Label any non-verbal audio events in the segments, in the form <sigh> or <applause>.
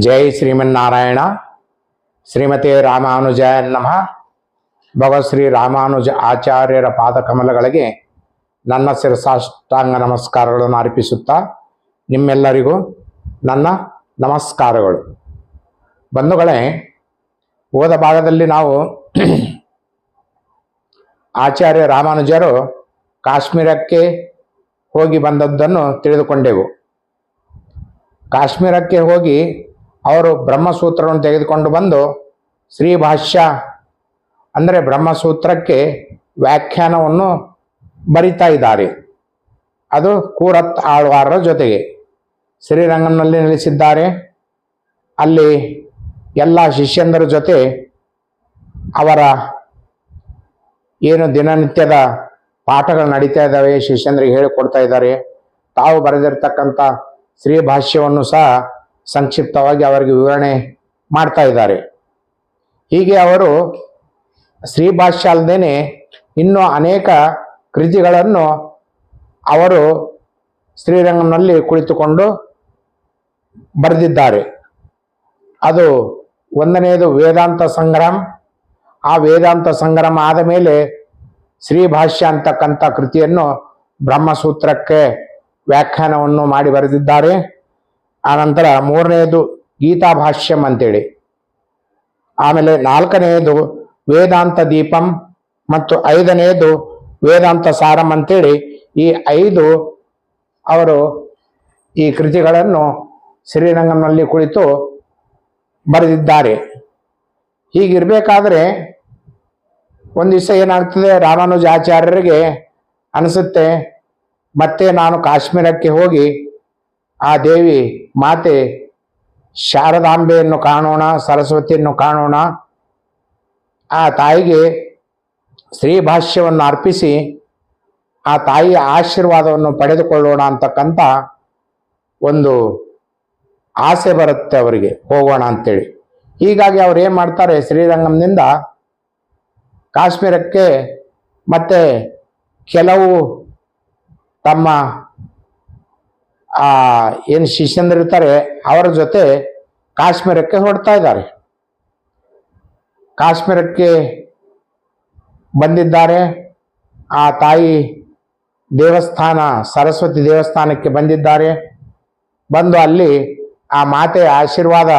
ಜೈ ಶ್ರೀಮನ್ನಾರಾಯಣ. ಶ್ರೀಮತಿ ರಾಮಾನುಜಾಯ ನಮಃ. ಭಗವತ್ ಶ್ರೀ ರಾಮಾನುಜ ಆಚಾರ್ಯರ ಪಾದಕಮಲಗಳಿಗೆ ನನ್ನ ಶಿರಸಾಷ್ಟಾಂಗ ನಮಸ್ಕಾರಗಳನ್ನು ಅರ್ಪಿಸುತ್ತಾ ನಿಮ್ಮೆಲ್ಲರಿಗೂ ನನ್ನ ನಮಸ್ಕಾರಗಳು. ಬಂಧುಗಳೇ, ಹೋದ ಭಾಗದಲ್ಲಿ ನಾವು <clears throat> ಆಚಾರ್ಯ ರಾಮಾನುಜರು ಕಾಶ್ಮೀರಕ್ಕೆ ಹೋಗಿ ಬಂದದ್ದನ್ನು ತಿಳಿದುಕೊಂಡೆವು. ಕಾಶ್ಮೀರಕ್ಕೆ ಹೋಗಿ ಅವರು ಬ್ರಹ್ಮಸೂತ್ರವನ್ನು ತೆಗೆದುಕೊಂಡು ಬಂದು ಶ್ರೀ ಭಾಷ್ಯ ಅಂದರೆ ಬ್ರಹ್ಮಸೂತ್ರಕ್ಕೆ ವ್ಯಾಖ್ಯಾನವನ್ನು ಬರಿತಾ ಇದ್ದಾರೆ. ಅದು ಕೂರತ್ ಆಳ್ವಾರರ ಜೊತೆಗೆ. ಶ್ರೀರಂಗಂನಲ್ಲಿ ನೆಲೆಸಿದ್ದಾರೆ. ಅಲ್ಲಿ ಎಲ್ಲ ಶಿಷ್ಯಂದರ ಜೊತೆ ಅವರ ಏನು ದಿನನಿತ್ಯದ ಪಾಠಗಳು ನಡೀತಾ ಇದ್ದಾವೆ, ಶಿಷ್ಯಂದ್ರಿಗೆ ಹೇಳಿಕೊಡ್ತಾ ಇದ್ದಾರೆ. ತಾವು ಬರೆದಿರ್ತಕ್ಕಂಥ ಶ್ರೀ ಭಾಷ್ಯವನ್ನು ಸಹ ಸಂಕ್ಷಿಪ್ತವಾಗಿ ಅವರಿಗೆ ವಿವರಣೆ ಮಾಡ್ತಾ ಇದ್ದಾರೆ. ಹೀಗೆ ಅವರು ಶ್ರೀ ಭಾಷ್ಯ ಅಲ್ಲದೇನೆ ಇನ್ನೂ ಅನೇಕ ಕೃತಿಗಳನ್ನು ಅವರು ಶ್ರೀರಂಗನಲ್ಲಿ ಕುಳಿತುಕೊಂಡು ಬರೆದಿದ್ದಾರೆ. ಅದು ಒಂದನೆಯದು ವೇದಾಂತ ಸಂಗ್ರಾಮ್. ಆ ವೇದಾಂತ ಸಂಗ್ರಾಮ ಆದ ಮೇಲೆ ಶ್ರೀ ಭಾಷ್ಯ ಅಂತಕ್ಕಂಥ ಕೃತಿಯನ್ನು ಬ್ರಹ್ಮಸೂತ್ರಕ್ಕೆ ವ್ಯಾಖ್ಯಾನವನ್ನು ಮಾಡಿ ಬರೆದಿದ್ದಾರೆ. ಆನಂತರ ಮೂರನೆಯದು ಗೀತಾ ಭಾಷ್ಯಂ ಅಂತೇಳಿ. ಆಮೇಲೆ ನಾಲ್ಕನೆಯದು ವೇದಾಂತ ದೀಪಂ ಮತ್ತು ಐದನೆಯದು ವೇದಾಂತ ಸಾರಂ ಅಂತೇಳಿ ಈ ಐದು ಅವರು ಈ ಕೃತಿಗಳನ್ನು ಶ್ರೀರಂಗಂನಲ್ಲಿ ಕುಳಿತು ಬರೆದಿದ್ದಾರೆ. ಹೀಗಿರಬೇಕಾದ್ರೆ ಒಂದು ದಿವಸ ಏನಾಗ್ತದೆ, ರಾಮಾನುಜಾಚಾರ್ಯರಿಗೆ ಅನಿಸುತ್ತೆ, ಮತ್ತೆ ನಾನು ಕಾಶ್ಮೀರಕ್ಕೆ ಹೋಗಿ ಆ ದೇವಿ ಮಾತೆ, ಶಾರದಾಂಬೆಯನ್ನು ಕಾಣೋಣ, ಸರಸ್ವತಿಯನ್ನು ಕಾಣೋಣ. ಆ ತಾಯಿಗೆ ಶ್ರೀ ಭಾಷ್ಯವನ್ನು ಅರ್ಪಿಸಿ ಆ ತಾಯಿಯ ಆಶೀರ್ವಾದವನ್ನು ಪಡೆದುಕೊಳ್ಳೋಣ ಅಂತಕ್ಕಂಥ ಒಂದು ಆಸೆ ಬರುತ್ತೆ ಅವರಿಗೆ, ಹೋಗೋಣ ಅಂತೇಳಿ. ಹೀಗಾಗಿ ಅವ್ರು ಏನು ಮಾಡ್ತಾರೆ, ಶ್ರೀರಂಗಂನಿಂದ ಕಾಶ್ಮೀರಕ್ಕೆ ಮತ್ತೆ ಕೆಲವು ತಮ್ಮ ಆ, ಏನು ಶಿಷ್ಯಂದಿರ್ತಾರೆ ಅವರ ಜೊತೆ ಕಾಶ್ಮೀರಕ್ಕೆ ಹೊರಡ್ತಾ ಇದ್ದಾರೆ. ಕಾಶ್ಮೀರಕ್ಕೆ ಬಂದಿದ್ದಾರೆ. ಆ ತಾಯಿ ದೇವಸ್ಥಾನ, ಸರಸ್ವತಿ ದೇವಸ್ಥಾನಕ್ಕೆ ಬಂದಿದ್ದಾರೆ. ಬಂದು ಅಲ್ಲಿ ಆ ಮಾತೆಯ ಆಶೀರ್ವಾದ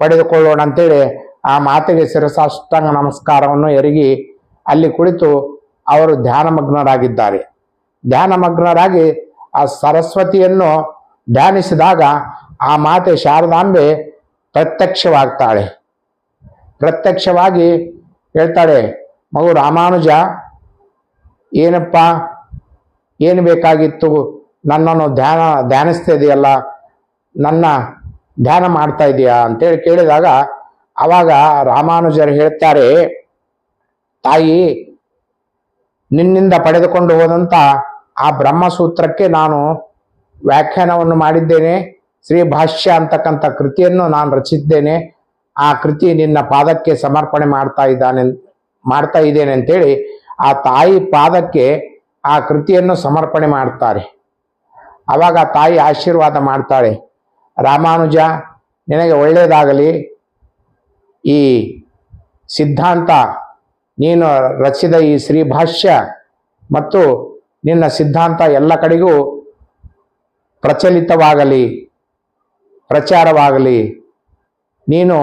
ಪಡೆದುಕೊಳ್ಳೋಣ ಅಂತೇಳಿ ಆ ಮಾತೆಗೆ ಶಿರಸಾಷ್ಟಾಂಗ ನಮಸ್ಕಾರವನ್ನು ಎರಗಿ ಅಲ್ಲಿ ಕುಳಿತು ಅವರು ಧ್ಯಾನಮಗ್ನರಾಗಿದ್ದಾರೆ. ಧ್ಯಾನಮಗ್ನರಾಗಿ ಆ ಸರಸ್ವತಿಯನ್ನು ಧ್ಯಾನಿಸಿದಾಗ ಆ ಮಾತೆ ಶಾರದಾಂಬೆ ಪ್ರತ್ಯಕ್ಷವಾಗ್ತಾಳೆ. ಪ್ರತ್ಯಕ್ಷವಾಗಿ ಹೇಳ್ತಾಳೆ, ಮಗು ರಾಮಾನುಜ, ಏನಪ್ಪ, ಏನು ಬೇಕಾಗಿತ್ತು? ನನ್ನನ್ನು ಧ್ಯಾನ, ಧ್ಯಾನಿಸ್ತಾ ಇದೆಯಲ್ಲ, ನನ್ನ ಧ್ಯಾನ ಮಾಡ್ತಾ ಇದೆಯಾ? ಅಂತೇಳಿ ಕೇಳಿದಾಗ ಅವಾಗ ರಾಮಾನುಜರು ಹೇಳ್ತಾರೆ, ತಾಯಿ, ನಿನ್ನಿಂದ ಪಡೆದುಕೊಂಡು ಹೋದಂಥ ಆ ಬ್ರಹ್ಮಸೂತ್ರಕ್ಕೆ ನಾನು ವ್ಯಾಖ್ಯಾನವನ್ನು ಮಾಡಿದ್ದೇನೆ. ಶ್ರೀ ಭಾಷ್ಯ ಅಂತಕ್ಕಂಥ ಕೃತಿಯನ್ನು ನಾನು ರಚಿಸಿದ್ದೇನೆ. ಆ ಕೃತಿ ನಿನ್ನ ಪಾದಕ್ಕೆ ಸಮರ್ಪಣೆ ಮಾಡ್ತಾ ಇದ್ದಾನೆ, ಮಾಡ್ತಾ ಇದ್ದೇನೆ ಅಂತೇಳಿ ಆ ತಾಯಿ ಪಾದಕ್ಕೆ ಆ ಕೃತಿಯನ್ನು ಸಮರ್ಪಣೆ ಮಾಡ್ತಾರೆ. ಅವಾಗ ಆ ತಾಯಿ ಆಶೀರ್ವಾದ ಮಾಡ್ತಾಳೆ. ರಾಮಾನುಜ, ನಿನಗೆ ಒಳ್ಳೆಯದಾಗಲಿ ಈ ಸಿದ್ಧಾಂತ ನೀನು ರಚಿಸಿದ ಈ ಶ್ರೀ ಭಾಷ್ಯ ಮತ್ತು ನಿನ್ನ ಸಿದ್ಧಾಂತ ಎಲ್ಲ ಕಡೆಗೂ ಪ್ರಚಲಿತವಾಗಲಿ, ಪ್ರಚಾರವಾಗಲಿ. ನೀನು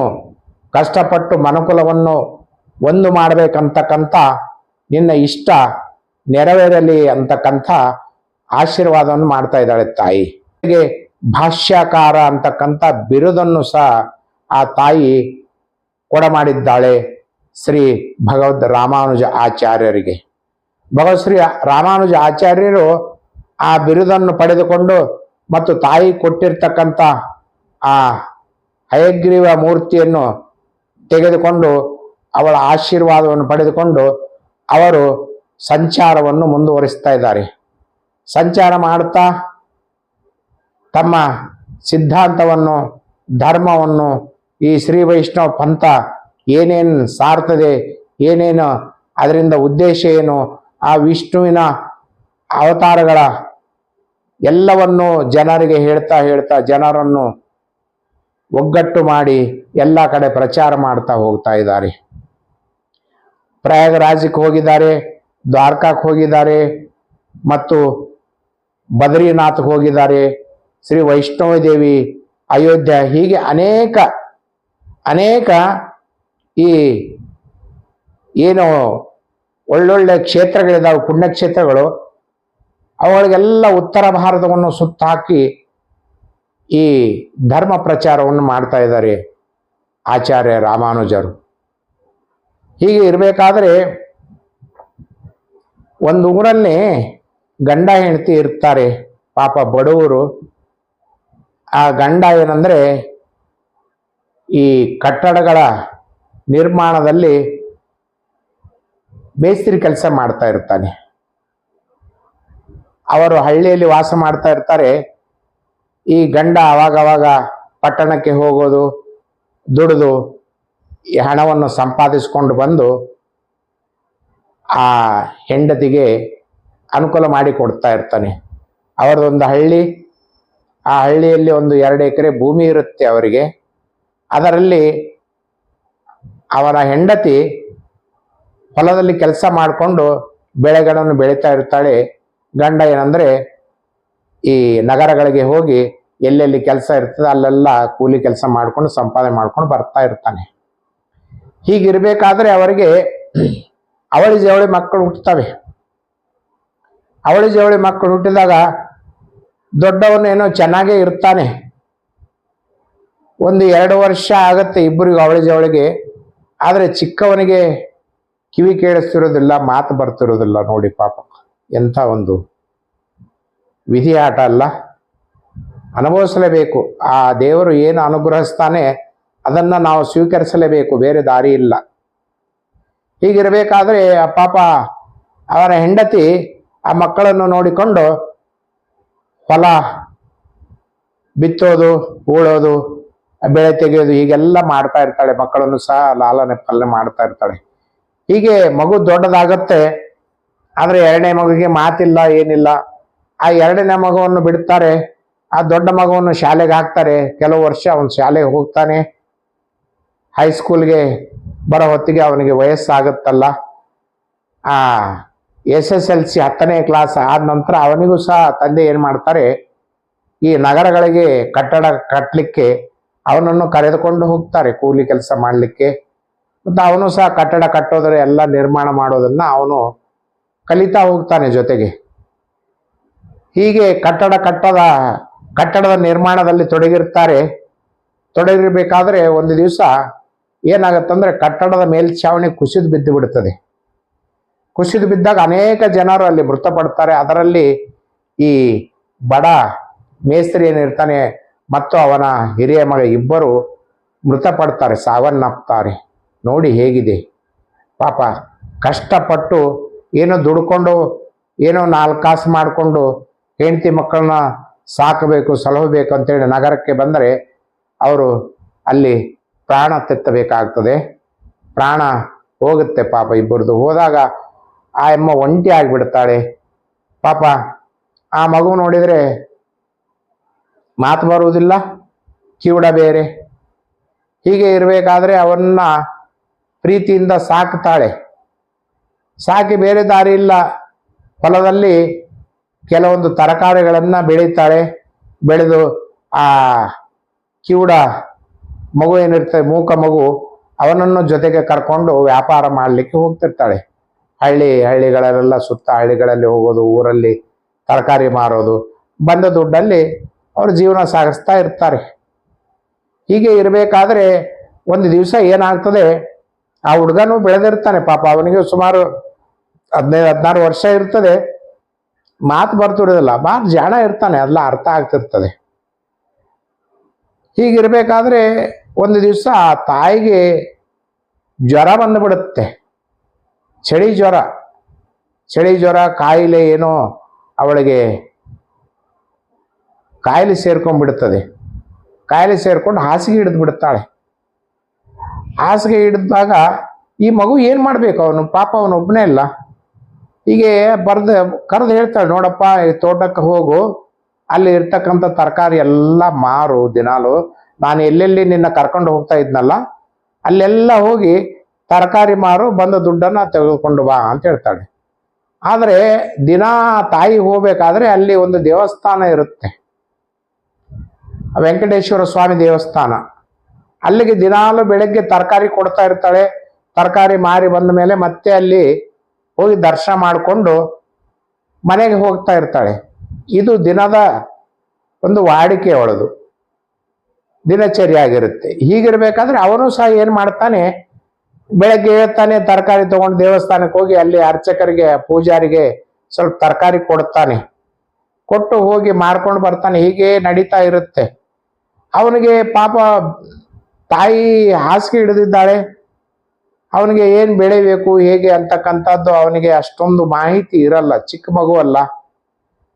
ಕಷ್ಟಪಟ್ಟು ಮನುಕುಲವನ್ನು ಒಂದು ಮಾಡಬೇಕಂತಕ್ಕಂಥ ನಿನ್ನ ಇಷ್ಟ ನೆರವೇರಲಿ ಅಂತಕ್ಕಂಥ ಆಶೀರ್ವಾದವನ್ನು ಮಾಡ್ತಾ ಇದ್ದಾಳೆ ತಾಯಿ. ಹಾಗೆ ಭಾಷ್ಯಕಾರ ಅಂತಕ್ಕಂಥ ಬಿರುದನ್ನು ಸಹ ಆ ತಾಯಿ ಕೊಡಮಾಡಿದ್ದಾಳೆ ಶ್ರೀ ಭಗವದ್ ರಾಮಾನುಜ ಆಚಾರ್ಯರಿಗೆ. ಭಗವತ್ ಶ್ರೀ ರಾಮಾನುಜ ಆಚಾರ್ಯರು ಆ ಬಿರುದನ್ನು ಪಡೆದುಕೊಂಡು ಮತ್ತು ತಾಯಿ ಕೊಟ್ಟಿರ್ತಕ್ಕಂಥ ಆ ಹಯಗ್ರೀವ ಮೂರ್ತಿಯನ್ನು ತೆಗೆದುಕೊಂಡು ಅವಳ ಆಶೀರ್ವಾದವನ್ನು ಪಡೆದುಕೊಂಡು ಅವರು ಸಂಚಾರವನ್ನು ಮುಂದುವರಿಸ್ತಾ ಇದ್ದಾರೆ. ಸಂಚಾರ ಮಾಡುತ್ತಾ ತಮ್ಮ ಸಿದ್ಧಾಂತವನ್ನು, ಧರ್ಮವನ್ನು, ಈ ಶ್ರೀ ವೈಷ್ಣವ ಪಂಥ ಏನೇನು ಸಾರ್ತದೆ, ಏನೇನು ಅದರಿಂದ ಉದ್ದೇಶ ಏನು ಆ ವಿಷ್ಣುವಿನ ಅವತಾರಗಳ ಎಲ್ಲವನ್ನು ಜನರಿಗೆ ಹೇಳ್ತಾ ಹೇಳ್ತಾ ಜನರನ್ನು ಒಗ್ಗಟ್ಟು ಮಾಡಿ ಎಲ್ಲ ಕಡೆ ಪ್ರಚಾರ ಮಾಡ್ತಾ ಹೋಗ್ತಾ ಇದ್ದಾರೆ. ಪ್ರಯಾಗರಾಜಕ್ಕೆ ಹೋಗಿದ್ದಾರೆ, ದ್ವಾರಕಾಕ್ಕೆ ಹೋಗಿದ್ದಾರೆ ಮತ್ತು ಬದ್ರಿನಾಥ್ಗೆ ಹೋಗಿದ್ದಾರೆ. ಶ್ರೀ ವೈಷ್ಣವ ದೇವಿ ಅಯೋಧ್ಯ ಹೀಗೆ ಅನೇಕ ಅನೇಕ ಈ ಏನು ಒಳ್ಳೊಳ್ಳೆ ಕ್ಷೇತ್ರಗಳಿದ್ದಾವೆ ಪುಣ್ಯಕ್ಷೇತ್ರಗಳು, ಅವುಗಳಿಗೆಲ್ಲ ಉತ್ತರ ಭಾರತವನ್ನು ಸುತ್ತಾಕಿ ಈ ಧರ್ಮ ಪ್ರಚಾರವನ್ನು ಮಾಡ್ತಾ ಇದ್ದಾರೆ ಆಚಾರ್ಯ ರಾಮಾನುಜರು. ಹೀಗೆ ಇರಬೇಕಾದ್ರೆ ಒಂದು ಊರಲ್ಲಿ ಗಂಡ ಹೆಂಡತಿ ಇರ್ತಾರೆ, ಪಾಪ ಬಡವರು. ಆ ಗಂಡ ಏನಂದ್ರೆ ಈ ಕಟ್ಟಡಗಳ ನಿರ್ಮಾಣದಲ್ಲಿ ಮೇಸ್ತ್ರಿ ಕೆಲಸ ಮಾಡ್ತಾ ಇರ್ತಾನೆ. ಅವರು ಹಳ್ಳಿಯಲ್ಲಿ ವಾಸ ಮಾಡ್ತಾ ಇರ್ತಾರೆ. ಈ ಗಂಡ ಅವಾಗವಾಗ ಅವಾಗ ಪಟ್ಟಣಕ್ಕೆ ಹೋಗೋದು, ದುಡಿದು, ಈ ಹಣವನ್ನು ಸಂಪಾದಿಸಿಕೊಂಡು ಬಂದು ಆ ಹೆಂಡತಿಗೆ ಅನುಕೂಲ ಮಾಡಿ ಕೊಡ್ತಾ ಇರ್ತಾನೆ. ಅವರದೊಂದು ಹಳ್ಳಿ, ಆ ಹಳ್ಳಿಯಲ್ಲಿ ಒಂದು ಎರಡು ಎಕರೆ ಭೂಮಿ ಇರುತ್ತೆ ಅವರಿಗೆ. ಅದರಲ್ಲಿ ಅವರ ಹೆಂಡತಿ ಹೊಲದಲ್ಲಿ ಕೆಲಸ ಮಾಡಿಕೊಂಡು ಬೆಳೆಗಳನ್ನು ಬೆಳೀತಾ ಇರ್ತಾಳೆ. ಗಂಡ ಏನಂದ್ರೆ ಈ ನಗರಗಳಿಗೆ ಹೋಗಿ ಎಲ್ಲೆಲ್ಲಿ ಕೆಲಸ ಇರ್ತದೆ ಅಲ್ಲೆಲ್ಲ ಕೂಲಿ ಕೆಲಸ ಮಾಡ್ಕೊಂಡು ಸಂಪಾದನೆ ಮಾಡ್ಕೊಂಡು ಬರ್ತಾ ಇರ್ತಾನೆ. ಹೀಗಿರ್ಬೇಕಾದ್ರೆ ಅವರಿಗೆ ಅವಳಿ ಜವಳಿ ಮಕ್ಕಳು ಹುಟ್ಟುತ್ತವೆ. ಅವಳಿ ಜವಳಿ ಮಕ್ಕಳು ಹುಟ್ಟಿದಾಗ ದೊಡ್ಡವನೇನೋ ಚೆನ್ನಾಗೇ ಇರ್ತಾನೆ. ಒಂದು ಎರಡು ವರ್ಷ ಆಗುತ್ತೆ ಇಬ್ಬರಿಗೂ ಅವಳಿ ಜವಳಿಗೆ. ಆದರೆ ಚಿಕ್ಕವನಿಗೆ ಕಿವಿ ಕೇಳಿಸ್ತಿರೋದಿಲ್ಲ, ಮಾತು ಬರ್ತಿರೋದಿಲ್ಲ ನೋಡಿ ಪಾಪ. ಎಂಥ ಒಂದು ವಿಧಿ ಆಟ ಅಲ್ಲ. ಅನುಭವಿಸಲೇಬೇಕು. ಆ ದೇವರು ಏನು ಅನುಗ್ರಹಿಸ್ತಾನೆ, ಅದನ್ನು ನಾವು ಸ್ವೀಕರಿಸಲೇಬೇಕು. ಬೇರೆ ದಾರಿ ಇಲ್ಲ. ಹೀಗಿರಬೇಕಾದ್ರೆ ಆ ಪಾಪ ಅವರ ಹೆಂಡತಿ ಆ ಮಕ್ಕಳನ್ನು ನೋಡಿಕೊಂಡು ಹೊಲ ಬಿತ್ತೋದು ಹೂಳೋದು ಬೆಳೆ ತೆಗೆಯೋದು, ಹೀಗೆಲ್ಲ ಮಾಡ್ತಾ ಇರ್ತಾಳೆ. ಮಕ್ಕಳನ್ನು ಸಹ ಲಾಲನೆ ಪಾಲನೆ ಮಾಡ್ತಾ ಇರ್ತಾಳೆ. ಹೀಗೆ ಮಗು ದೊಡ್ಡದಾಗತ್ತೆ, ಆದರೆ ಎರಡನೇ ಮಗುಗೆ ಮಾತಿಲ್ಲ, ಏನಿಲ್ಲ. ಆ ಎರಡನೇ ಮಗುವನ್ನು ಬಿಡ್ತಾರೆ, ಆ ದೊಡ್ಡ ಮಗುವನ್ನು ಶಾಲೆಗೆ ಹಾಕ್ತಾರೆ. ಕೆಲವು ವರ್ಷ ಅವನು ಶಾಲೆಗೆ ಹೋಗ್ತಾನೆ. ಹೈಸ್ಕೂಲ್ಗೆ ಬರೋ ಹೊತ್ತಿಗೆ ಅವನಿಗೆ ವಯಸ್ಸಾಗುತ್ತಲ್ಲ. ಆ ಎಸ್ ಎಸ್ ಎಲ್ ಸಿ ಹತ್ತನೇ ಕ್ಲಾಸ್ ಆದ ನಂತರ ಅವನಿಗೂ ಸಹ ತಂದೆ ಏನು ಮಾಡ್ತಾರೆ, ಈ ನಗರಗಳಿಗೆ ಕಟ್ಟಡ ಕಟ್ಟಲಿಕ್ಕೆ ಅವನನ್ನು ಕರೆದುಕೊಂಡು ಹೋಗ್ತಾರೆ, ಕೂಲಿ ಕೆಲಸ ಮಾಡಲಿಕ್ಕೆ. ಮತ್ತು ಅವನು ಸಹ ಕಟ್ಟಡ ಕಟ್ಟೋದ್ರ ಎಲ್ಲ ನಿರ್ಮಾಣ ಮಾಡೋದನ್ನ ಅವನು ಕಲಿತಾ ಹೋಗ್ತಾನೆ ಜೊತೆಗೆ. ಹೀಗೆ ಕಟ್ಟಡ ಕಟ್ಟದ, ಕಟ್ಟಡದ ನಿರ್ಮಾಣದಲ್ಲಿ ತೊಡಗಿರ್ತಾರೆ. ತೊಡಗಿರಬೇಕಾದ್ರೆ ಒಂದು ದಿವಸ ಏನಾಗತ್ತಂದ್ರೆ ಕಟ್ಟಡದ ಮೇಲ್ಛಾವಣಿ ಕುಸಿದು ಬಿದ್ದು ಬಿಡುತ್ತದೆ ಕುಸಿದು ಬಿದ್ದಾಗ ಅನೇಕ ಜನರು ಅಲ್ಲಿ ಮೃತಪಡ್ತಾರೆ. ಅದರಲ್ಲಿ ಈ ಬಡ ಮೇಸ್ತ್ರಿ ಏನಿರ್ತಾನೆ, ಮತ್ತು ಅವನ ಹಿರಿಯ ಮಗ ಇಬ್ಬರು ಮೃತಪಡ್ತಾರೆ, ಸಾವನ್ನಪ್ತಾರೆ. ನೋಡಿ ಹೇಗಿದೆ. ಪಾಪ ಕಷ್ಟಪಟ್ಟು ಏನೋ ದುಡ್ಕೊಂಡು, ಏನೋ ನಾಲ್ಕು ಕಾಸು ಮಾಡಿಕೊಂಡು ಹೆಂಡತಿ ಮಕ್ಕಳನ್ನ ಸಾಕಬೇಕು ಸಲಹಬೇಕು ಅಂತೇಳಿ ನಗರಕ್ಕೆ ಬಂದರೆ ಅವರು ಅಲ್ಲಿ ಪ್ರಾಣ ತೆತ್ತಬೇಕಾಗ್ತದೆ. ಪ್ರಾಣ ಹೋಗುತ್ತೆ ಪಾಪ ಇಬ್ಬರದು. ಹೋದಾಗ ಆ ಅಮ್ಮ ಒಂಟಿ ಆಗಿಬಿಡ್ತಾಳೆ. ಪಾಪ ಆ ಮಗು ನೋಡಿದರೆ ಮಾತು ಬರುವುದಿಲ್ಲ, ಕಿವುಡ ಬೇರೆ. ಹೀಗೆ ಇರಬೇಕಾದ್ರೆ ಅವನ್ನ ಪ್ರೀತಿಯಿಂದ ಸಾಕ್ತಾಳೆ. ಸಾಕಿ ಬೇರೆ ದಾರಿ ಇಲ್ಲ. ಹೊಲದಲ್ಲಿ ಕೆಲವೊಂದು ತರಕಾರಿಗಳನ್ನು ಬೆಳೀತಾಳೆ. ಬೆಳೆದು ಆ ಕಿವುಡ ಮಗು ಏನಿರ್ತದೆ ಮೂಕ ಮಗು, ಅವನನ್ನು ಜೊತೆಗೆ ಕರ್ಕೊಂಡು ವ್ಯಾಪಾರ ಮಾಡಲಿಕ್ಕೆ ಹೋಗ್ತಿರ್ತಾಳೆ. ಹಳ್ಳಿ ಹಳ್ಳಿಗಳಲ್ಲೆಲ್ಲ ಸುತ್ತ ಹಳ್ಳಿಗಳಲ್ಲಿ ಹೋಗೋದು, ಊರಲ್ಲಿ ತರಕಾರಿ ಮಾರೋದು. ಬಂದ ದುಡ್ಡಲ್ಲಿ ಅವರು ಜೀವನ ಸಾಗಿಸ್ತಾ ಇರ್ತಾರೆ. ಹೀಗೆ ಇರಬೇಕಾದ್ರೆ ಒಂದು ದಿವಸ ಏನಾಗ್ತದೆ ಆ ಹುಡುಗನು ಬೆಳೆದಿರ್ತಾನೆ ಪಾಪ. ಅವನಿಗೆ ಸುಮಾರು ಹದಿನೈದು, ಹದಿನಾರು ವರ್ಷ ಇರ್ತದೆ. ಮಾತು ಬರ್ತಿರೋದಿಲ್ಲ. ಭಾಳ ಜಾಣ ಇರ್ತಾನೆ. ಅದೆಲ್ಲ ಅರ್ಥ ಆಗ್ತಿರ್ತದೆ. ಹೀಗಿರ್ಬೇಕಾದ್ರೆ ಒಂದು ದಿವಸ ಆ ತಾಯಿಗೆ ಜ್ವರ ಬಂದುಬಿಡುತ್ತೆ. ಚಳಿ ಜ್ವರ. ಚಳಿ ಜ್ವರ, ಕಾಯಿಲೆ ಏನೋ ಅವಳಿಗೆ ಕಾಯಿಲೆ ಸೇರ್ಕೊಂಡ್ಬಿಡುತ್ತದೆ ಕಾಯಿಲೆ ಸೇರ್ಕೊಂಡು ಹಾಸಿಗೆ ಹಿಡಿದು ಬಿಡುತ್ತಾಳೆ ಹಾಸಿಗೆ ಹಿಡಿದಾಗ ಈ ಮಗು ಏನು ಮಾಡಬೇಕು? ಅವನು ಪಾಪ, ಅವನು ಒಬ್ಬನೇ ಇಲ್ಲ. ಹೀಗೆ ಬರ್ದು, ಕರೆದು ಹೇಳ್ತಾಳೆ, ನೋಡಪ್ಪ, ಈ ತೋಟಕ್ಕೆ ಹೋಗು. ಅಲ್ಲಿ ಇರ್ತಕ್ಕಂಥ ತರಕಾರಿ ಎಲ್ಲ ಮಾರು ದಿನಾಲು. ನಾನು ಎಲ್ಲೆಲ್ಲಿ ನಿನ್ನ ಕರ್ಕೊಂಡು ಹೋಗ್ತಾ ಇದ್ನಲ್ಲ, ಅಲ್ಲೆಲ್ಲ ಹೋಗಿ ತರಕಾರಿ ಮಾರು, ಬಂದ ದುಡ್ಡನ್ನ ತೆಗೆದುಕೊಂಡು ಬಾ, ಅಂತ ಹೇಳ್ತಾಳೆ. ಆದರೆ ದಿನ ತಾಯಿ ಹೋಗ್ಬೇಕಾದ್ರೆ ಅಲ್ಲಿ ಒಂದು ದೇವಸ್ಥಾನ ಇರುತ್ತೆ. ವೆಂಕಟೇಶ್ವರ ಸ್ವಾಮಿ ದೇವಸ್ಥಾನ. ಅಲ್ಲಿಗೆ ದಿನಾಲು ಬೆಳಗ್ಗೆ ತರಕಾರಿ ಕೊಡ್ತಾ ಇರ್ತಾಳೆ. ತರಕಾರಿ ಮಾರಿ ಬಂದ ಮೇಲೆ ಮತ್ತೆ ಅಲ್ಲಿ ಹೋಗಿ ದರ್ಶನ ಮಾಡಿಕೊಂಡು ಮನೆಗೆ ಹೋಗ್ತಾ ಇರ್ತಾಳೆ. ಇದು ದಿನದ ಒಂದು ವಾಡಿಕೆ ಒಳದು ದಿನಚರಿ ಆಗಿರುತ್ತೆ. ಹೀಗಿರ್ಬೇಕಾದ್ರೆ ಅವನು ಸಹ ಏನು ಮಾಡ್ತಾನೆ? ಬೆಳಗ್ಗೆ ಹೇಳ್ತಾನೆ, ತರಕಾರಿ ತಗೊಂಡು ದೇವಸ್ಥಾನಕ್ಕೆ ಹೋಗಿ ಅಲ್ಲಿ ಅರ್ಚಕರಿಗೆ, ಪೂಜಾರಿಗೆ ಸ್ವಲ್ಪ ತರಕಾರಿ ಕೊಡ್ತಾನೆ. ಕೊಟ್ಟು ಹೋಗಿ ಮಾರ್ಕೊಂಡು ಬರ್ತಾನೆ. ಹೀಗೆ ನಡೀತಾ ಇರುತ್ತೆ. ಅವನಿಗೆ ಪಾಪ ತಾಯಿ ಹಾಸಿಗೆ ಹಿಡಿದಿದ್ದಾಳೆ. ಅವನಿಗೆ ಏನು ಬೆಳಿಬೇಕು ಹೇಗೆ ಅಂತಕ್ಕಂಥದ್ದು ಅವನಿಗೆ ಅಷ್ಟೊಂದು ಮಾಹಿತಿ ಇರಲ್ಲ. ಚಿಕ್ಕ ಮಗು ಅಲ್ಲ.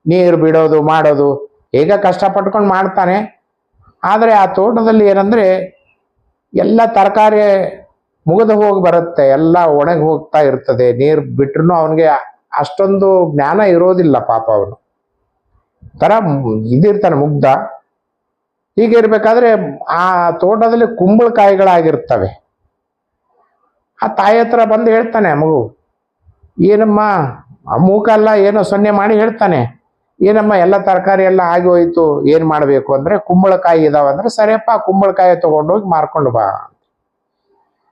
ನೀರು ಬಿಡೋದು, ಮಾಡೋದು. ಹೇಗ ಕಷ್ಟಪಟ್ಕೊಂಡು ಮಾಡ್ತಾನೆ. ಆದರೆ ಆ ತೋಟದಲ್ಲಿ ಏನಂದ್ರೆ, ಎಲ್ಲ ತರಕಾರಿ ಮುಗಿದು ಹೋಗಿ ಬರುತ್ತೆ. ಎಲ್ಲ ಒಣಗಿ ಹೋಗ್ತಾ ಇರ್ತದೆ. ನೀರು ಬಿಟ್ರೂ ಅವನಿಗೆ ಅಷ್ಟೊಂದು ಜ್ಞಾನ ಇರೋದಿಲ್ಲ ಪಾಪ ಅವನು. ಮ್- ಇದಿರ್ತಾನೆ ಮುಗ್ಧ. ಹೀಗೆ ಇರಬೇಕಾದ್ರೆ ಆ ತೋಟದಲ್ಲಿ ಕುಂಬಳಕಾಯಿಗಳಾಗಿರ್ತವೆ ಆ ತಾಯಿ ಹತ್ರ ಬಂದು ಹೇಳ್ತಾನೆ, ಮಗು, ಏನಮ್ಮ, ಆ ಅಲ್ಲ ಏನೋ ಸೊನ್ನೆ ಮಾಡಿ ಹೇಳ್ತಾನೆ, ಏನಮ್ಮ, ಎಲ್ಲ ತರಕಾರಿ ಎಲ್ಲ ಆಗಿ ಹೋಯ್ತು, ಏನ್ ಮಾಡಬೇಕು ಅಂದ್ರೆ ಕುಂಬಳಕಾಯಿ ಇದಾವ ಅಂದ್ರೆ ಸರಿಯಪ್ಪ ಕುಂಬಳಕಾಯಿ ತಗೊಂಡೋಗಿ ಮಾರ್ಕೊಂಡು ಬಾ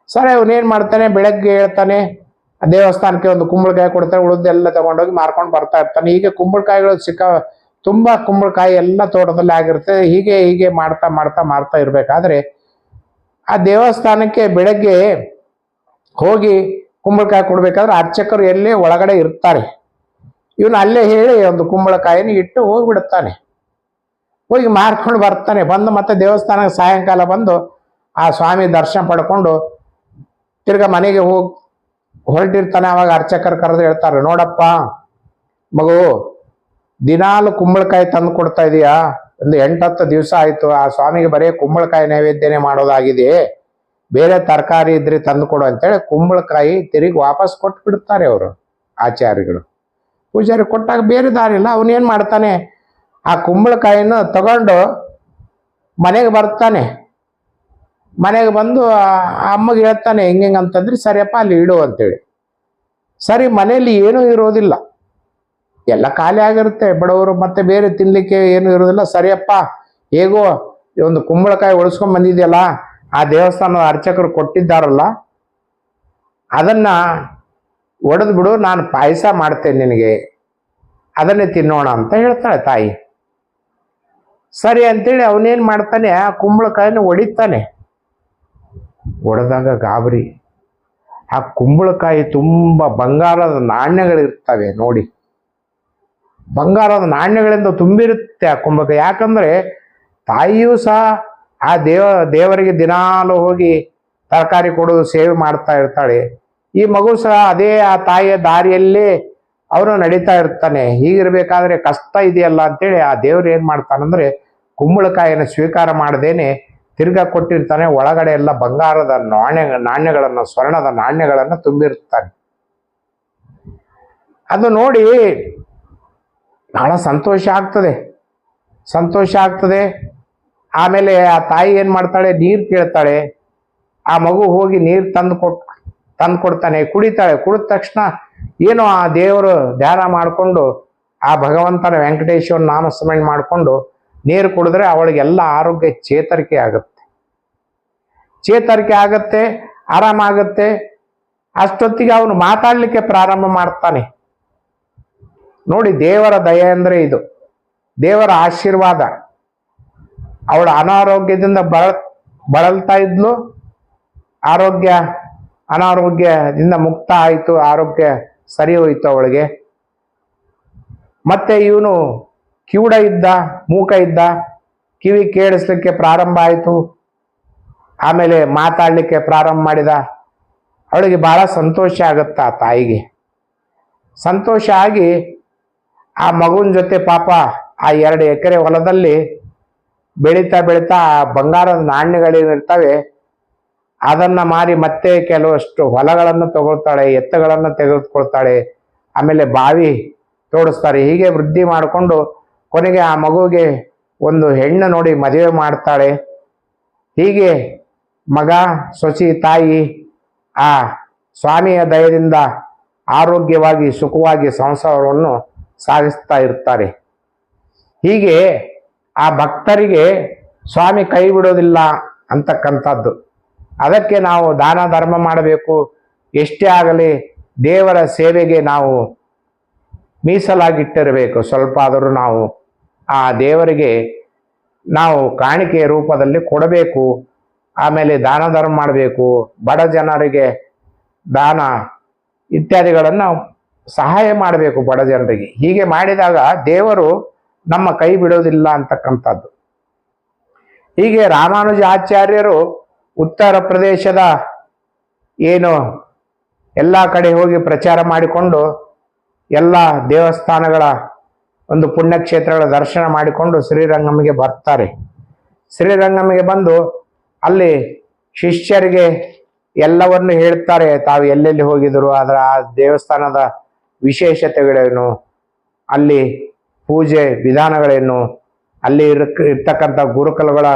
ಸರಿ ಅವನೇನ್ ಮಾಡ್ತಾನೆ, ಬೆಳಗ್ಗೆ ಹೇಳ್ತಾನೆ ದೇವಸ್ಥಾನಕ್ಕೆ ಒಂದು ಕುಂಬಳಕಾಯಿ ಕೊಡ್ತಾರೆ ಉಳಿದೆಲ್ಲ ತಗೊಂಡೋಗಿ ಮಾರ್ಕೊಂಡು ಬರ್ತಾ ಇರ್ತಾನೆ. ಹೀಗೆ ಕುಂಬಳಕಾಯಿಗಳು ಸಿಕ್ಕ ತುಂಬಾ ಕುಂಬಳಕಾಯಿ ಎಲ್ಲ ತೋಟದಲ್ಲಿ ಆಗಿರುತ್ತೆ. ಹೀಗೆ ಹೀಗೆ ಮಾಡ್ತಾ ಮಾಡ್ತಾ ಮಾಡ್ತಾ ಇರಬೇಕಾದ್ರೆ ಆ ದೇವಸ್ಥಾನಕ್ಕೆ ಬೆಳಗ್ಗೆ ಹೋಗಿ ಕುಂಬಳಕಾಯಿ ಕೊಡ್ಬೇಕಾದ್ರೆ ಅರ್ಚಕರು ಎಲ್ಲೇ ಒಳಗಡೆ ಇರ್ತಾರೆ. ಇವನು ಅಲ್ಲೇ ಹೇಳಿ ಒಂದು ಕುಂಬಳಕಾಯಿನ ಇಟ್ಟು ಹೋಗ್ಬಿಡುತ್ತಾನೆ. ಹೋಗಿ ಮಾರ್ಕೊಂಡು ಬರ್ತಾನೆ. ಬಂದು ಮತ್ತೆ ದೇವಸ್ಥಾನಕ್ಕೆ ಸಾಯಂಕಾಲ ಬಂದು ಆ ಸ್ವಾಮಿ ದರ್ಶನ ಪಡ್ಕೊಂಡು ತಿರ್ಗ ಮನೆಗೆ ಹೋಗಿ ಹೊರಟಿರ್ತಾನೆ. ಅವಾಗ ಅರ್ಚಕರು ಕರೆದು ಹೇಳ್ತಾರೆ, ನೋಡಪ್ಪ ಮಗು ದಿನಾಲು ಕುಂಬಳಕಾಯಿ ತಂದು ಕೊಡ್ತಾ ಇದೀಯಾ? ಒಂದು ಎಂಟತ್ತು ದಿವಸ ಆಯ್ತು, ಆ ಸ್ವಾಮಿಗೆ ಬರೀ ಕುಂಬಳಕಾಯಿ ನೈವೇದ್ಯನೇ ಮಾಡೋದಾಗಿದೆ. ಬೇರೆ ತರಕಾರಿ ಇದ್ರೆ ತಂದು ಕೊಡು ಅಂತೇಳಿ ಕುಂಬಳಕಾಯಿ ತಿರುಗಿ ವಾಪಸ್ ಕೊಟ್ಟು ಬಿಡ್ತಾರೆ ಅವರು, ಆಚಾರ್ಯಗಳು. ಪೂಜಾರಿ ಕೊಟ್ಟಾಗ ಬೇರೆ ದಾರಿ ಇಲ್ಲ ಅವನೇನ್ ಮಾಡ್ತಾನೆ? ಆ ಕುಂಬಳಕಾಯಿನ ತಗೊಂಡು ಮನೆಗೆ ಬರ್ತಾನೆ. ಮನೆಗೆ ಬಂದು ಅಮ್ಮಗೆ ಹೇಳ್ತಾನೆ ಹೆಂಗೆ ಅಂತಂದ್ರೆ, ಸರಿಯಪ್ಪ, ಅಲ್ಲಿ ಇಡು ಅಂತೇಳಿ. ಸರಿ, ಮನೆಯಲ್ಲಿ ಏನೂ ಇರೋದಿಲ್ಲ. ಎಲ್ಲ ಖಾಲಿ ಆಗಿರುತ್ತೆ. ಬಡವರು ಮತ್ತೆ ಬೇರೆ ತಿನ್ಲಿಕ್ಕೆ ಏನು ಇರೋದಿಲ್ಲ ಸರಿಯಪ್ಪ, ಹೇಗೋ ಒಂದು ಕುಂಬಳಕಾಯಿ ಉಳಿಸ್ಕೊಂಡ್ ಬಂದಿದೆಯಲ್ಲ, ಆ ದೇವಸ್ಥಾನದ ಅರ್ಚಕರು ಕೊಟ್ಟಿದ್ದಾರಲ್ಲ, ಅದನ್ನ ಒಡೆದು ಬಿಡು ನಾನು ಪಾಯಸ ಮಾಡ್ತೇನೆ ನಿನಗೆ. ಅದನ್ನೇ ತಿನ್ನೋಣ ಅಂತ ಹೇಳ್ತಾಳೆ ತಾಯಿ. ಸರಿ ಅಂತೇಳಿ ಅವನೇನ್ ಮಾಡ್ತಾನೆ, ಆ ಕುಂಬಳಕಾಯಿನ ಒಡಿತಾನೆ. ಒಡೆದಾಗ ಗಾಬರಿ. ಆ ಕುಂಬಳಕಾಯಿ ತುಂಬ ಬಂಗಾರದ ನಾಣ್ಯಗಳಿರ್ತವೆ ನೋಡಿ. ಬಂಗಾರದ ನಾಣ್ಯಗಳಿಂದ ತುಂಬಿರುತ್ತೆ ಆ ಕುಂಭಕ. ಯಾಕಂದ್ರೆ ತಾಯಿಯೂ ಸಹ ಆ ದೇವ, ದೇವರಿಗೆ ದಿನಾಲು ಹೋಗಿ ತರಕಾರಿ ಕೊಡೋದು, ಸೇವೆ ಮಾಡ್ತಾ ಇರ್ತಾಳೆ. ಈ ಮಗು ಸಹ ಅದೇ ಆ ತಾಯಿಯ ದಾರಿಯಲ್ಲೇ ಅವನು ನಡೀತಾ ಇರ್ತಾನೆ. ಹೀಗಿರ್ಬೇಕಾದ್ರೆ ಕಷ್ಟ ಇದೆಯಲ್ಲ ಅಂತೇಳಿ ಆ ದೇವರು ಏನು ಮಾಡ್ತಾನಂದ್ರೆ ಕುಂಬಳಕಾಯಿನ ಸ್ವೀಕಾರ ಮಾಡದೇನೆ ತಿರ್ಗಾ ಕೊಟ್ಟಿರ್ತಾನೆ. ಒಳಗಡೆ ಎಲ್ಲ ಬಂಗಾರದ ನಾಣ್ಯ, ನಾಣ್ಯಗಳನ್ನು, ಸ್ವರ್ಣದ ನಾಣ್ಯಗಳನ್ನು ತುಂಬಿರ್ತಾನೆ ಅದು ನೋಡಿ ಬಹಳ ಸಂತೋಷ ಆಗ್ತದೆ. ಸಂತೋಷ ಆಗ್ತದೆ. ಆಮೇಲೆ ಆ ತಾಯಿ ಏನು ಮಾಡ್ತಾಳೆ? ನೀರು ಕೇಳ್ತಾಳೆ. ಆ ಮಗು ಹೋಗಿ ನೀರು ತಂದು ಕೊಟ್, ತಂದು ಕೊಡ್ತಾನೆ. ಕುಡಿತಾಳೆ. ಕುಡಿದ ತಕ್ಷಣ ಏನೋ ಆ ದೇವರು ಧ್ಯಾನ ಮಾಡಿಕೊಂಡು ಆ ಭಗವಂತನ ವೆಂಕಟೇಶ್ವರ ನಾಮಸ್ಮರಣೆ ಮಾಡಿಕೊಂಡು ನೀರು ಕುಡಿದ್ರೆ ಅವಳಿಗೆಲ್ಲ ಆರೋಗ್ಯ ಚೇತರಿಕೆ ಆಗುತ್ತೆ. ಚೇತರಿಕೆ ಆಗತ್ತೆ, ಆರಾಮಾಗತ್ತೆ. ಅಷ್ಟೊತ್ತಿಗೆ ಅವನು ಮಾತಾಡಲಿಕ್ಕೆ ಪ್ರಾರಂಭ ಮಾಡ್ತಾನೆ. ನೋಡಿ ದೇವರ ದಯೆ ಅಂದ್ರೆ ಇದು. ದೇವರ ಆಶೀರ್ವಾದ. ಅವಳ ಅನಾರೋಗ್ಯದಿಂದ ಬಳ ಬಳಲ್ತಾ ಇದ್ಲು. ಆರೋಗ್ಯ, ಅನಾರೋಗ್ಯದಿಂದ ಮುಕ್ತ ಆಯಿತು, ಆರೋಗ್ಯ ಸರಿ ಹೋಯಿತು ಅವಳಿಗೆ. ಮತ್ತೆ ಇವನು ಕಿವುಡ ಇದ್ದ, ಮೂಕ ಇದ್ದ, ಕಿವಿ ಕೇಳಿಸ್ಲಿಕ್ಕೆ ಪ್ರಾರಂಭ ಆಯಿತು. ಆಮೇಲೆ ಮಾತಾಡಲಿಕ್ಕೆ ಪ್ರಾರಂಭ ಮಾಡಿದ. ಅವಳಿಗೆ ಬಹಳ ಸಂತೋಷ ಆಗುತ್ತೆ ಆ ತಾಯಿಗೆ. ಸಂತೋಷ ಆಗಿ ಆ ಮಗುವಿನ ಜೊತೆ ಪಾಪ ಆ ಎರಡು ಎಕರೆ ಹೊಲದಲ್ಲಿ ಬೆಳೀತಾ ಬೆಳೀತಾ ಆ ಬಂಗಾರದ ನಾಣ್ಯಗಳೇನಿರ್ತವೆ ಅದನ್ನ ಮಾರಿ ಮತ್ತೆ ಕೆಲವಷ್ಟು ಹೊಲಗಳನ್ನು ತಗೊಳ್ತಾಳೆ, ಎತ್ತುಗಳನ್ನು ತೆಗೆದುಕೊಳ್ತಾಳೆ, ಆಮೇಲೆ ಬಾವಿ ತೋಡಿಸ್ತಾರೆ. ಹೀಗೆ ವೃದ್ಧಿ ಮಾಡಿಕೊಂಡು ಕೊನೆಗೆ ಆ ಮಗುವಿಗೆ ಒಂದು ಹೆಣ್ಣು ನೋಡಿ ಮದುವೆ ಮಾಡ್ತಾಳೆ. ಹೀಗೆ ಮಗ, ಸೊಸಿ, ತಾಯಿ ಆ ಸ್ವಾಮಿಯ ದಯದಿಂದ ಆರೋಗ್ಯವಾಗಿ, ಸುಖವಾಗಿ ಸಂಸಾರವನ್ನು ಸಾಗಿಸ್ತಾ ಇರ್ತಾರೆ. ಹೀಗೆ ಆ ಭಕ್ತರಿಗೆ ಸ್ವಾಮಿ ಕೈ ಬಿಡೋದಿಲ್ಲ ಅಂತಕ್ಕಂಥದ್ದು. ಅದಕ್ಕೆ ನಾವು ದಾನ ಧರ್ಮ ಮಾಡಬೇಕು. ಎಷ್ಟೇ ಆಗಲಿ ದೇವರ ಸೇವೆಗೆ ನಾವು ಮೀಸಲಾಗಿಟ್ಟಿರಬೇಕು. ಸ್ವಲ್ಪ ಆದರೂ ನಾವು ಆ ದೇವರಿಗೆ ನಾವು ಕಾಣಿಕೆಯ ರೂಪದಲ್ಲಿ ಕೊಡಬೇಕು. ಆಮೇಲೆ ದಾನ ಧರ್ಮ ಮಾಡಬೇಕು. ಬಡ ಜನರಿಗೆ ದಾನ ಇತ್ಯಾದಿಗಳನ್ನು ಸಹಾಯ ಮಾಡಬೇಕು ಬಡ ಜನರಿಗೆ. ಹೀಗೆ ಮಾಡಿದಾಗ ದೇವರು ನಮ್ಮ ಕೈ ಬಿಡೋದಿಲ್ಲ ಅಂತಕ್ಕಂಥದ್ದು. ಹೀಗೆ ರಾಮಾನುಜ ಆಚಾರ್ಯರು ಉತ್ತರ ಪ್ರದೇಶದ ಏನು ಎಲ್ಲ ಕಡೆ ಹೋಗಿ ಪ್ರಚಾರ ಮಾಡಿಕೊಂಡು ಎಲ್ಲ ದೇವಸ್ಥಾನಗಳ ಒಂದು ಪುಣ್ಯಕ್ಷೇತ್ರಗಳ ದರ್ಶನ ಮಾಡಿಕೊಂಡು ಶ್ರೀರಂಗಮಿಗೆ ಬರ್ತಾರೆ. ಶ್ರೀರಂಗಮಿಗೆ ಬಂದು ಅಲ್ಲಿ ಶಿಷ್ಯರಿಗೆ ಎಲ್ಲವನ್ನು ಹೇಳ್ತಾರೆ. ತಾವು ಎಲ್ಲೆಲ್ಲಿ ಹೋಗಿದ್ರು ಅದರ ಆ ದೇವಸ್ಥಾನದ ವಿಶೇಷತೆಗಳೇನು ಅಲ್ಲಿ ಪೂಜೆ ವಿಧಾನಗಳೇನು ಅಲ್ಲಿ ಇರ್ತಕ್ಕಂಥ ಗುರುಕುಲಗಳ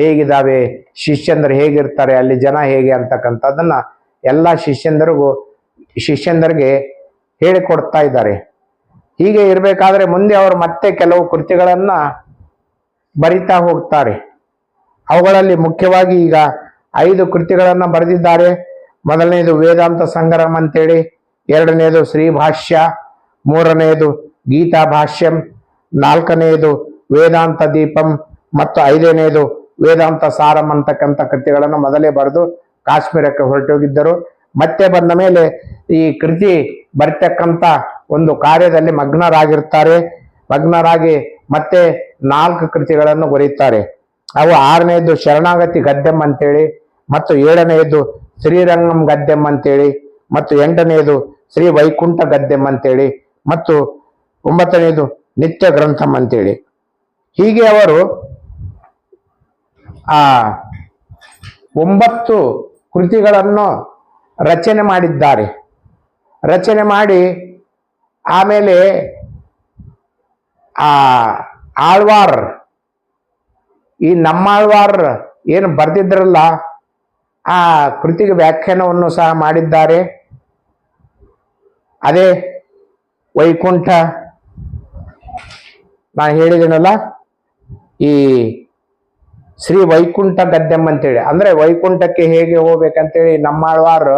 ಹೇಗಿದ್ದಾವೆ ಶಿಷ್ಯಂದರು ಹೇಗಿರ್ತಾರೆ, ಅಲ್ಲಿ ಜನ ಹೇಗೆ ಅಂತಕ್ಕಂಥದ್ದನ್ನು ಎಲ್ಲ ಶಿಷ್ಯಂದರಿಗೂ, ಶಿಷ್ಯಂದರಿಗೆ ಹೇಳಿಕೊಡ್ತಾ ಇದ್ದಾರೆ. ಹೀಗೆ ಇರಬೇಕಾದ್ರೆ ಮುಂದೆ ಅವರು ಮತ್ತೆ ಕೆಲವು ಕೃತಿಗಳನ್ನು ಬರಿತಾ ಹೋಗ್ತಾರೆ. ಅವುಗಳಲ್ಲಿ ಮುಖ್ಯವಾಗಿ ಈಗ ಐದು ಕೃತಿಗಳನ್ನು ಬರೆದಿದ್ದಾರೆ. ಮೊದಲನೇದು ವೇದಾಂತ ಸಂಗ್ರಹ ಅಂತೇಳಿ ಎರಡನೇದು ಶ್ರೀ ಭಾಷ್ಯ ಮೂರನೆಯದು ಗೀತಾ ಭಾಷ್ಯಂ ನಾಲ್ಕನೆಯದು ವೇದಾಂತ ದೀಪಂ ಮತ್ತು ಐದನೆಯದು ವೇದಾಂತ ಸಾರಂ ಅಂತಕ್ಕಂಥ ಕೃತಿಗಳನ್ನು ಮೊದಲೇ ಬರೆದು ಕಾಶ್ಮೀರಕ್ಕೆ ಹೊರಟೋಗಿದ್ದರು. ಮತ್ತೆ ಬಂದ ಮೇಲೆ ಈ ಕೃತಿ ಬರ್ತಕ್ಕಂಥ ಒಂದು ಕಾರ್ಯದಲ್ಲಿ ಮಗ್ನರಾಗಿರ್ತಾರೆ. ಮಗ್ನರಾಗಿ ಮತ್ತೆ ನಾಲ್ಕು ಕೃತಿಗಳನ್ನು ಬರೆಯುತ್ತಾರೆ. ಅವು ಆರನೆಯದು ಶರಣಾಗತಿ ಗದ್ಯಂ ಅಂತೇಳಿ, ಮತ್ತು ಏಳನೆಯದು ಶ್ರೀರಂಗಂ ಗದ್ಯಂ ಅಂತೇಳಿ, ಮತ್ತು ಎಂಟನೆಯದು ಶ್ರೀ ವೈಕುಂಠ ಗದ್ಯಂ ಅಂತೇಳಿ ಮತ್ತು ಒಂಬತ್ತನೇದು ನಿತ್ಯ ಗ್ರಂಥಂ ಅಂತೇಳಿ. ಹೀಗೆ ಅವರು ಆ ಒಂಬತ್ತು ಕೃತಿಗಳನ್ನು ರಚನೆ ಮಾಡಿದ್ದಾರೆ. ರಚನೆ ಮಾಡಿ ಆಮೇಲೆ ಆ ಆಳ್ವಾರ್, ಈ ನಮ್ಮಾಳ್ವಾರ್ ಏನು ಬರೆದಿದ್ರಲ್ಲ, ಆ ಕೃತಿಗೆ ವ್ಯಾಖ್ಯಾನವನ್ನು ಸಹ ಮಾಡಿದ್ದಾರೆ. ಅದೇ ವೈಕುಂಠ ನಾನು ಹೇಳಿದ್ದೀನಲ್ಲ ಈ ಶ್ರೀ ವೈಕುಂಠ ಗದ್ಯಂ ಅಂತೇಳಿ. ಅಂದ್ರೆ ವೈಕುಂಠಕ್ಕೆ ಹೇಗೆ ಹೋಗ್ಬೇಕಂತೇಳಿ ನಮ್ಮಾಳ್ವಾರ್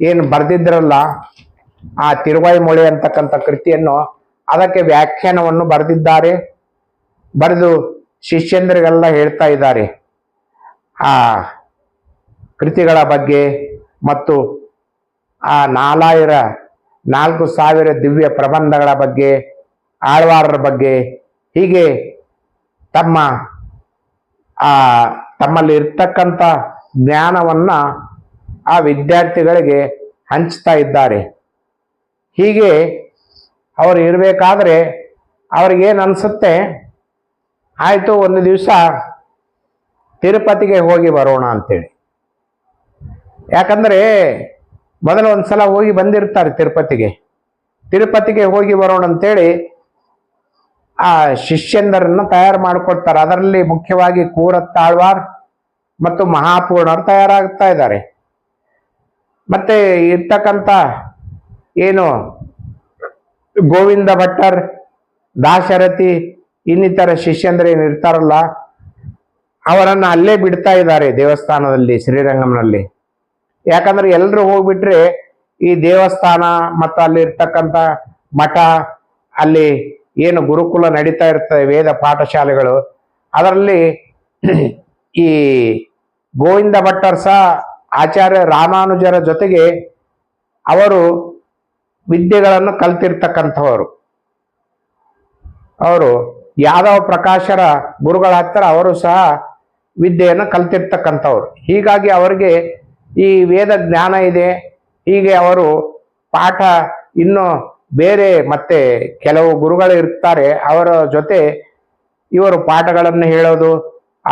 ಏನು ಬರೆದಿದ್ರಲ್ಲ, ಆ ತಿರುವಾಯಿ ಮೊಳೆ ಅಂತಕ್ಕಂಥ ಕೃತಿಯನ್ನು ಅದಕ್ಕೆ ವ್ಯಾಖ್ಯಾನವನ್ನು ಬರೆದಿದ್ದಾರೆ. ಬರೆದು ಶಿಷ್ಯಂದ್ರಿಗೆಲ್ಲ ಹೇಳ್ತಾ ಇದ್ದಾರೆ. ಆ ಕೃತಿಗಳ ಬಗ್ಗೆ ಮತ್ತು ಆ ನಾಲಾಯಿರ ನಾಲ್ಕು ಸಾವಿರ ದಿವ್ಯ ಪ್ರಬಂಧಗಳ ಬಗ್ಗೆ, ಆಳ್ವಾರರ ಬಗ್ಗೆ, ಹೀಗೆ ತಮ್ಮ, ಆ ತಮ್ಮಲ್ಲಿ ಇರ್ತಕ್ಕಂಥ ಜ್ಞಾನವನ್ನು ಆ ವಿದ್ಯಾರ್ಥಿಗಳಿಗೆ ಹಂಚ್ತಾ ಇದ್ದಾರೆ. ಹೀಗೆ ಅವರು ಇರಬೇಕಾದ್ರೆ ಅವ್ರಿಗೇನು ಅನಿಸುತ್ತೆ? ಆಯಿತು, ಒಂದು ದಿವಸ ತಿರುಪತಿಗೆ ಹೋಗಿ ಬರೋಣ ಅಂತೇಳಿ. ಯಾಕಂದ್ರೆ ಮೊದಲು ಒಂದ್ಸಲ ಹೋಗಿ ಬಂದಿರ್ತಾರೆ ತಿರುಪತಿಗೆ. ತಿರುಪತಿಗೆ ಹೋಗಿ ಬರೋಣ ಅಂತೇಳಿ ಆ ಶಿಷ್ಯಂದರನ್ನ ತಯಾರು ಮಾಡಿಕೊಡ್ತಾರೆ. ಅದರಲ್ಲಿ ಮುಖ್ಯವಾಗಿ ಕೂರತ್ತಾಳ್ವಾರ್ ಮತ್ತು ಮಹಾಪೂರ್ಣರು ತಯಾರಾಗ್ತಾ ಇದ್ದಾರೆ. ಮತ್ತೆ ಇರ್ತಕ್ಕಂಥ ಏನು ಗೋವಿಂದ ಭಟ್ಟರ್, ದಾಶರಥಿ, ಇನ್ನಿತರ ಶಿಷ್ಯಂದ್ರೆ ಏನು ಇರ್ತಾರಲ್ಲ ಅವರನ್ನು ಅಲ್ಲೇ ಬಿಡ್ತಾ ಇದ್ದಾರೆ ದೇವಸ್ಥಾನದಲ್ಲಿ, ಶ್ರೀರಂಗಂನಲ್ಲಿ. ಯಾಕಂದ್ರೆ ಎಲ್ಲರೂ ಹೋಗ್ಬಿಟ್ರೆ ಈ ದೇವಸ್ಥಾನ ಮತ್ತು ಅಲ್ಲಿ ಇರ್ತಕ್ಕಂಥ ಮಠ, ಅಲ್ಲಿ ಏನು ಗುರುಕುಲ ನಡೀತಾ ಇರ್ತದೆ, ವೇದ ಪಾಠಶಾಲೆಗಳು. ಅದರಲ್ಲಿ ಈ ಗೋವಿಂದ ಭಟ್ಟರ್ ಸಹ ಆಚಾರ್ಯ ರಾಮಾನುಜರ ಜೊತೆಗೆ ಅವರು ವಿದ್ಯೆಗಳನ್ನು ಕಲ್ತಿರ್ತಕ್ಕಂಥವರು. ಅವರು ಯಾದವ ಪ್ರಕಾಶರ ಗುರುಗಳಾಗ್ತಾರೆ ಅವರು ಸಹ ವಿದ್ಯೆಯನ್ನು ಕಲ್ತಿರ್ತಕ್ಕಂಥವ್ರು. ಹೀಗಾಗಿ ಅವರಿಗೆ ಈ ವೇದ ಜ್ಞಾನ ಇದೆ. ಹೀಗೆ ಅವರು ಪಾಠ ಇನ್ನು ಬೇರೆ ಮತ್ತೆ ಕೆಲವು ಗುರುಗಳು ಇರ್ತಾರೆ, ಅವರ ಜೊತೆ ಇವರು ಪಾಠಗಳನ್ನು ಹೇಳೋದು,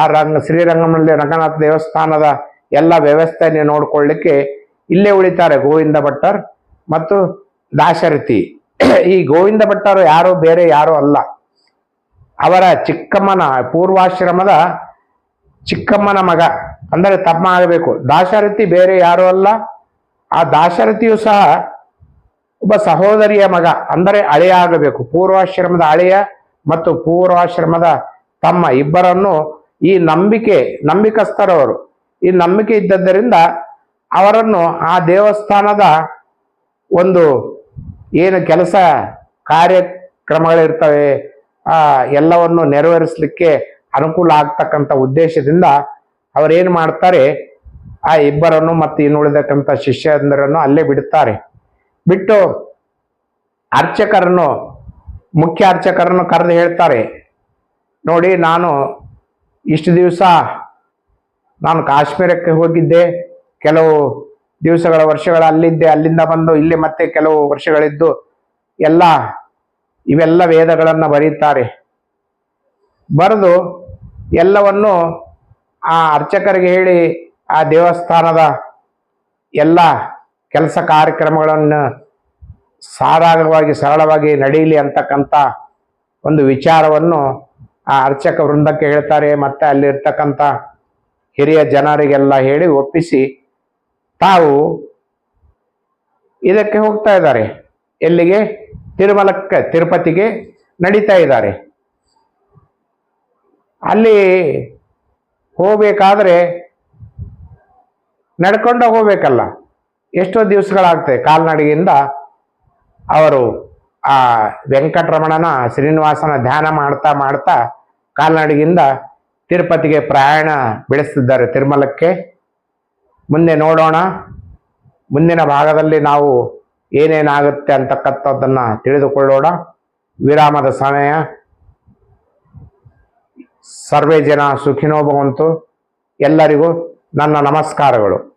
ಆ ರಂಗ, ಶ್ರೀರಂಗಮಲ್ಲಿ ರಂಗನಾಥ ದೇವಸ್ಥಾನದ ಎಲ್ಲ ವ್ಯವಸ್ಥೆಯನ್ನು ನೋಡಿಕೊಳ್ಳಿಕ್ಕೆ ಇಲ್ಲೇ ಉಳಿತಾರೆ ಗೋವಿಂದ ಭಟ್ಟರ್ ಮತ್ತು ದಾಶರಥಿ. ಈ ಗೋವಿಂದ ಭಟ್ಟರು ಯಾರು ಬೇರೆ ಯಾರು ಅಲ್ಲ. ಅವರ ಚಿಕ್ಕಮ್ಮನ ಪೂರ್ವಾಶ್ರಮದ ಚಿಕ್ಕಮ್ಮನ ಮಗ ಅಂದರೆ ತಮ್ಮ ಆಗಬೇಕು. ದಾಶರಥಿ ಬೇರೆ ಯಾರು ಅಲ್ಲ. ಆ ದಾಶರಥಿಯು ಸಹ ಒಬ್ಬ ಸಹೋದರಿಯ ಮಗ, ಅಂದರೆ ಅಳೆಯ ಆಗಬೇಕು. ಪೂರ್ವಾಶ್ರಮದ ಅಳೆಯ ಮತ್ತು ಪೂರ್ವಾಶ್ರಮದ ತಮ್ಮ ಇಬ್ಬರನ್ನು ಈ ನಂಬಿಕೆ, ನಂಬಿಕಸ್ಥರವರು. ಈ ನಂಬಿಕೆ ಇದ್ದದ್ದರಿಂದ ಅವರನ್ನು ಆ ದೇವಸ್ಥಾನದ ಒಂದು ಏನು ಕೆಲಸ ಕಾರ್ಯಕ್ರಮಗಳಿರ್ತವೆ ಎಲ್ಲವನ್ನು ನೆರವೇರಿಸಲಿಕ್ಕೆ ಅನುಕೂಲ ಆಗ್ತಕ್ಕಂಥ ಉದ್ದೇಶದಿಂದ ಅವರೇನು ಮಾಡ್ತಾರೆ, ಆ ಇಬ್ಬರನ್ನು ಮತ್ತು ಇನ್ನುಳಿದಕ್ಕಂಥ ಶಿಷ್ಯಂದರನ್ನು ಅಲ್ಲೇ ಬಿಡುತ್ತಾರೆ ಬಿಟ್ಟು ಅರ್ಚಕರನ್ನು ಮುಖ್ಯ ಅರ್ಚಕರನ್ನು ಕರೆದು ಹೇಳ್ತಾರೆ, ನೋಡಿ, ನಾನು ಇಷ್ಟು ದಿವಸ ನಾನು ಕಾಶ್ಮೀರಕ್ಕೆ ಹೋಗಿದ್ದೆ, ಕೆಲವು ದಿವಸಗಳ ವರ್ಷಗಳ ಅಲ್ಲಿದ್ದೆ, ಅಲ್ಲಿಂದ ಬಂದು ಇಲ್ಲಿ ಮತ್ತೆ ಕೆಲವು ವರ್ಷಗಳಿದ್ದು, ಎಲ್ಲ ಇವೆಲ್ಲ ವೇದಗಳನ್ನು ಬರೀತಾರೆ. ಬರೆದು ಎಲ್ಲವನ್ನು ಆ ಅರ್ಚಕರಿಗೆ ಹೇಳಿ ಆ ದೇವಸ್ಥಾನದ ಎಲ್ಲ ಕೆಲಸ ಕಾರ್ಯಕ್ರಮಗಳನ್ನು ಸಾರಾಗವಾಗಿ ಸರಳವಾಗಿ ನಡೀಲಿ ಅಂತಕ್ಕಂಥ ಒಂದು ವಿಚಾರವನ್ನು ಆ ಅರ್ಚಕ ವೃಂದಕ್ಕೆ ಹೇಳ್ತಾರೆ. ಮತ್ತು ಅಲ್ಲಿರ್ತಕ್ಕಂಥ ಹಿರಿಯ ಜನರಿಗೆಲ್ಲ ಹೇಳಿ ಒಪ್ಪಿಸಿ ತಾವು ಇದಕ್ಕೆ ಹೋಗ್ತಾ ಇದ್ದಾರೆ. ಎಲ್ಲಿಗೆ? ತಿರುಮಲಕ್ಕೆ, ತಿರುಪತಿಗೆ ನಡೀತಾ ಇದ್ದಾರೆ. ಅಲ್ಲಿ ಹೋಗ್ಬೇಕಾದ್ರೆ ನಡ್ಕೊಂಡು ಹೋಗಬೇಕಲ್ಲ. ಎಷ್ಟೋ ದಿವಸಗಳಾಗ್ತದೆ ಕಾಲ್ನಡಿಗೆಯಿಂದ ಅವರು ಆ ವೆಂಕಟರಮಣನ ಶ್ರೀನಿವಾಸನ ಧ್ಯಾನ ಮಾಡ್ತಾ ಮಾಡ್ತಾ ಕಾಲ್ನಡಿಗೆಯಿಂದ ತಿರುಪತಿಗೆ ಪ್ರಯಾಣ ಬೆಳೆಸ್ತಿದ್ದಾರೆ ತಿರುಮಲಕ್ಕೆ. ಮುಂದೆ ನೋಡೋಣ. ಮುಂದಿನ ಭಾಗದಲ್ಲಿ ನಾವು ಏನೇನಾಗುತ್ತೆ ಅಂತಕ್ಕಂಥದ್ದನ್ನು ತಿಳಿದುಕೊಳ್ಳೋಣ. ವಿರಾಮದ ಸಮಯ. ಸರ್ವೇ ಜನ ಸುಖಿನೋ ಭವಂತು ಎಲ್ಲರಿಗೂ ನನ್ನ ನಮಸ್ಕಾರಗಳು.